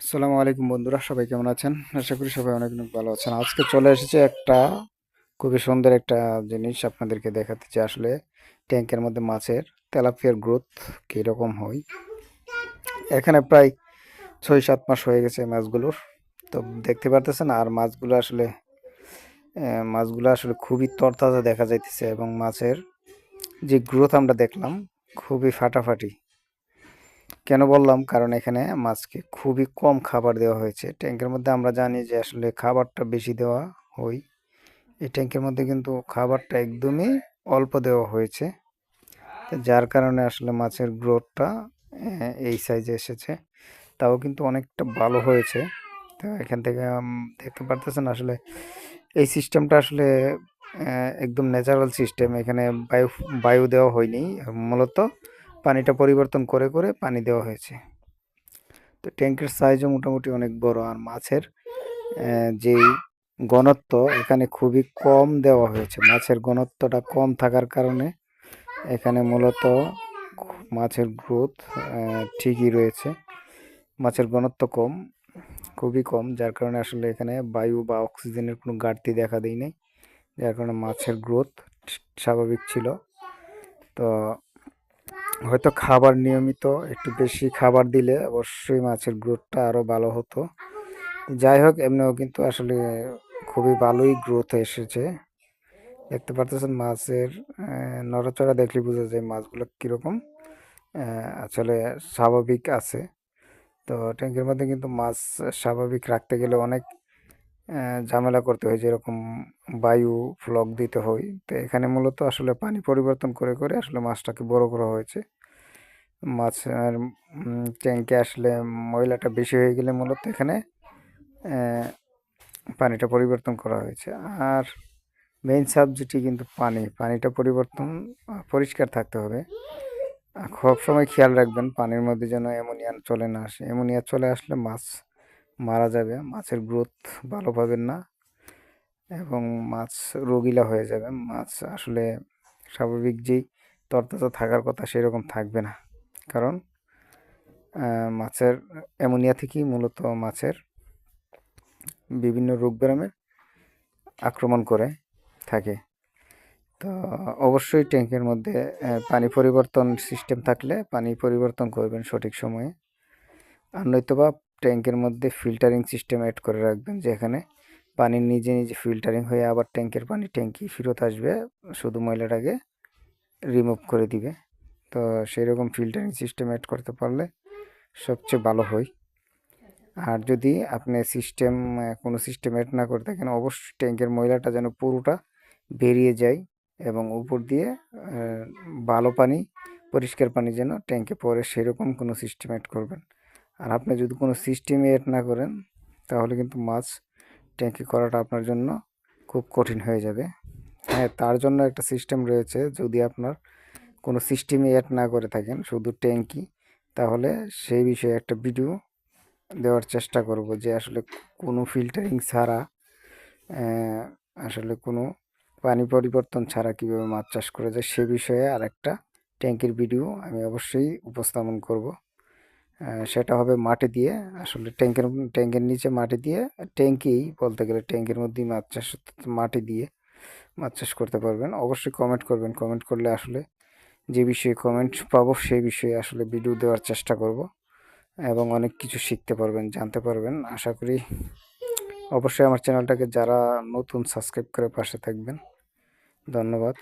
আসসালামু আলাইকুম বন্ধুরা, সবাই কেমন আছেন? আশা করি সবাই অনেক অনেক ভালো আছেন। আজকে চলে এসেছে একটা খুবই সুন্দর একটা জিনিস আপনাদেরকে দেখাতে যে আসলে ট্যাঙ্কের মধ্যে মাছের তেলাপিয়ার গ্রোথ কীরকম হয়? এখানে প্রায় ছয় সাত মাস হয়ে গেছে মাছগুলোর। তো দেখতে পারতেছেন, আর মাছগুলো আসলে মাছগুলো আসলে খুবই তরতাজা দেখা যাইতেছে এবং মাছের যে গ্রোথ আমরা দেখলাম, খুবই ফাটাফাটি। কেন বললাম? কারণ এখানে মাছকে খুবই কম খাবার দেওয়া হয়েছে। ট্যাঙ্কের মধ্যে আমরা জানি যে আসলে খাবারটা বেশি দেওয়া হয়। এই ট্যাঙ্কের মধ্যে কিন্তু খাবারটা একদমই অল্প দেওয়া হয়েছে। যার কারণে আসলে মাছের গ্রোথটা এই সাইজে এসেছে। তাও কিন্তু অনেকটা ভালো হয়েছে। তো এখান থেকে দেখতে পারতেছেন আসলে এই সিস্টেমটা আসলে একদম ন্যাচারাল সিস্টেম এখানে বায়ু বায়ু দেওয়া হয়নি। মূলত পানিটা পরিবর্তন করে করে পানি দেওয়া হয়েছে। তো ট্যাঙ্কের সাইজও মোটামুটি অনেক বড় আর মাছের যেই ঘনত্ব এখানে খুবই কম দেওয়া হয়েছে। মাছের ঘনত্বটা কম থাকার কারণে এখানে মূলত মাছের গ্রোথ ঠিকই রয়েছে। মাছের ঘনত্ব কম, খুবই কম, যার কারণে আসলে এখানে বায়ু বা অক্সিজেনের কোনো ঘাটতি দেখা দেয় নাই যার কারণে মাছের গ্রোথ স্বাভাবিক ছিল। তো হয়তো খাবার নিয়মিত, একটু বেশি খাবার দিলে অবশ্যই মাছের গ্রোথটা আরও ভালো হতো। যাই হোক, এমনিও কিন্তু আসলে খুবই ভালোই গ্রোথ এসেছে। দেখতে পারতেছেন মাছের নড়াচড়া দেখলে বোঝা যায় মাছগুলো কীরকম আসলে স্বাভাবিক আছে। তো ট্যাঙ্কের মধ্যে কিন্তু মাছ স্বাভাবিক রাখতে গেলে অনেক ঝামেলা করতে হয়, যেরকম বায়ু ফ্লক দিতে হয়। তো এখানে মূলত আসলে পানি পরিবর্তন করে করে আসলে মাছটাকে বড় করা হয়েছে। মাছের ট্যাঙ্কে আসলে ময়লাটা বেশি হয়ে গেলে মূলত এখানে পানিটা পরিবর্তন করা হয়েছে। আর মেইন সাবজেক্টই কিন্তু পানি। পানিটা পরিবর্তন পরিষ্কার থাকতে হবে। সব সময় খেয়াল রাখবেন, পানির মধ্যে যেন অ্যামোনিয়া চলে না আসে। অ্যামোনিয়া চলে আসলে মাছ মারা যাবে, মাছের গ্রোথ ভালো পাবেন না এবং মাছ রোগীলা হয়ে যাবে। মাছ আসলে স্বাভাবিক যেই তরতাজা থাকার কথা সেরকম থাকবে না। কারণ মাছের অ্যামোনিয়া থেকেই মূলত মাছের বিভিন্ন রোগ ব্যায়ামের আক্রমণ করে থাকে। তো অবশ্যই ট্যাঙ্কের মধ্যে পানি পরিবর্তন সিস্টেম থাকলে পানি পরিবর্তন করবেন সঠিক সময়ে। আর নয়তোবা ট্যাঙ্কের মধ্যে ফিল্টারিং সিস্টেম অ্যাড করে রাখবেন, যেখানে পানি নিজে নিজে ফিল্টারিং হয়ে আবার ট্যাঙ্কের পানি ট্যাঙ্কি ফেরত আসবে, শুধু ময়লাটাকে রিমুভ করে দিবে। তো সেই রকম ফিল্টারিং সিস্টেম অ্যাড করতে পারলে সবচেয়ে ভালো হয়। আর যদি আপনি সিস্টেম কোনো সিস্টেম অ্যাড না করে থাকেন, অবশ্যই ট্যাঙ্কের ময়লাটা যেন পুরোটা বেরিয়ে যায় এবং উপর দিয়ে ভালো পানি, পরিষ্কার পানি যেন ট্যাঙ্কে পরে সেরকম কোনো সিস্টেম অ্যাড করবেন। আর আপনি যদি কোনো সিস্টেমে এড না করেন, তাহলে কিন্তু মাছ ট্যাঙ্কি করাটা আপনার জন্য খুব কঠিন হয়ে যাবে। হ্যাঁ তার জন্য একটা সিস্টেম রয়েছে। যদি আপনার কোনো সিস্টেমে অ্যাড না করে থাকেন, শুধু ট্যাঙ্কি তাহলে সেই বিষয়ে একটা ভিডিও দেওয়ার চেষ্টা করব যে আসলে কোনো ফিল্টারিং ছাড়া আসলে কোনো পানি পরিবর্তন ছাড়া কীভাবে মাছ চাষ করা যায়, সে বিষয়ে আর একটা ট্যাঙ্কির ভিডিও আমি অবশ্যই উপস্থাপন করব। সেটা হবে মাটি দিয়ে। আসলে ট্যাঙ্কের ট্যাঙ্কের নিচে মাটি দিয়ে ট্যাঙ্কি বলতে গেলে ট্যাঙ্কের মধ্যেই মাছ চাষ মাটি দিয়ে মাছ চাষ করতে পারবেন। অবশ্যই কমেন্ট করবেন। কমেন্ট করলে আসলে যে বিষয়ে কমেন্ট পাবো, সেই বিষয়ে আসলে ভিডিও দেওয়ার চেষ্টা করব এবং অনেক কিছু শিখতে পারবেন, জানতে পারবেন। আশা করি অবশ্যই আমার চ্যানেলটাকে যারা নতুন সাবস্ক্রাইব করে পাশে থাকবেন। ধন্যবাদ।